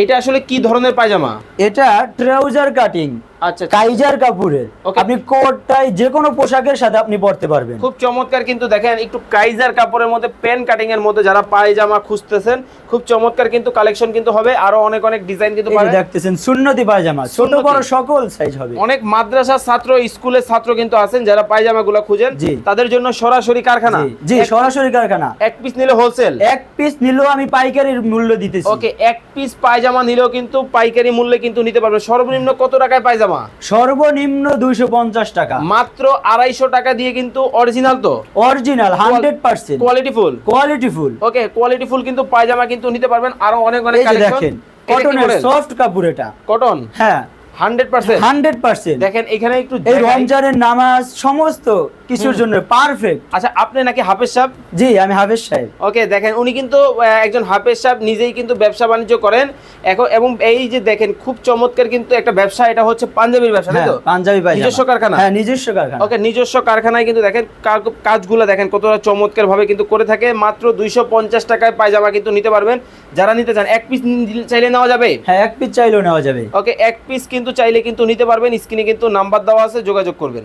এটা আসলে কি ধরনের পায়জামা? এটা ট্রাউজার কাটিং। আচ্ছা কাইজার কাপুরের। আপনি কোট টাই যে কোনো পোশাকের সাথে আপনি পরতে পারবেন। খুব চমৎকার কিন্তু দেখেন একটু কাইজার কাপড়ের মধ্যে পেন কাটিং এর মধ্যে যারা পায়জামা খুঁজতেছেন খুব চমৎকার কিন্তু কালেকশন কিন্তু হবে আরও অনেক অনেক ডিজাইন কিন্তু দেখতেছেন সুন্নতি পায়জামা ছোট বড় সকল সাইজ হবে। অনেক মাদ্রাসার ছাত্র স্কুলের ছাত্র কিন্তু আছেন যারা পায়জামা গুলো খুঁজেন। তাদের জন্য সরাসরি কারখানা। জি, জি সরাসরি কারখানা। এক পিস নিলে হোলসেল এক পিস নিলেও আমি পাইকারির মূল্য দিতেছি। ওকে এক পিস পায়জামা নিলেও কিন্তু পাইকারি মূল্যে কিন্তু নিতে পারবেন। সর্বনিম্ন কত টাকায় পায়জামা? সর্বনিম্ন দুইশো পঞ্চাশ টাকা। মাত্র আড়াইশো টাকা দিয়ে কিন্তু অরিজিনাল তো? Original hundred percent quality full quality full okay quality full কিন্তু পায়জামা কিন্তু নিতে পারবেন। আরও অনেক অনেক দেখেন কটনের সফট কাপড় এটা। কটন হ্যাঁ। হান্ড্রেড পার্সেন্ট হান্ড্রেড পার্সেন্ট দেখেন এখানে একটু এই রমজানের নামাজ সমস্ত কিছুর জন্য পারফেক্ট আচ্ছা আপনি নাকি হাফেজ সাহেব? জি আমি হাফেজ সাহেব। ওকে দেখেন উনি কিন্তু একজন হাফেজ সাহেব নিজেই কিন্তু ব্যবসা বাণিজ্য করেন। এখন এবং এই যে দেখেন খুব চমৎকার কিন্তু একটা ব্যবসা এটা হচ্ছে পাঞ্জাবির ব্যবসা তাই হ্যাঁ তো? পাঞ্জাবি নিজস্ব কারখানা? হ্যাঁ নিজস্ব কারখানা। ওকে নিজস্ব কারখানায় কিন্তু দেখেন কাজগুলো দেখেন কতটা চমৎকার ভাবে কিন্তু করে থাকে। মাত্র দুইশো পঞ্চাশ টাকায় পায়জামা কিন্তু নিতে পারবেন। যারা নিতে চান এক পিস চাইলে নেওয়া যাবে? হ্যাঁ এক পিস চাইলেও নেওয়া যাবে। ওকে এক পিস কিন্তু চাইলে কিন্তু নিতে পারবেন। স্ক্রিনে কিন্তু নাম্বার দেওয়া আছে যোগাযোগ করবেন।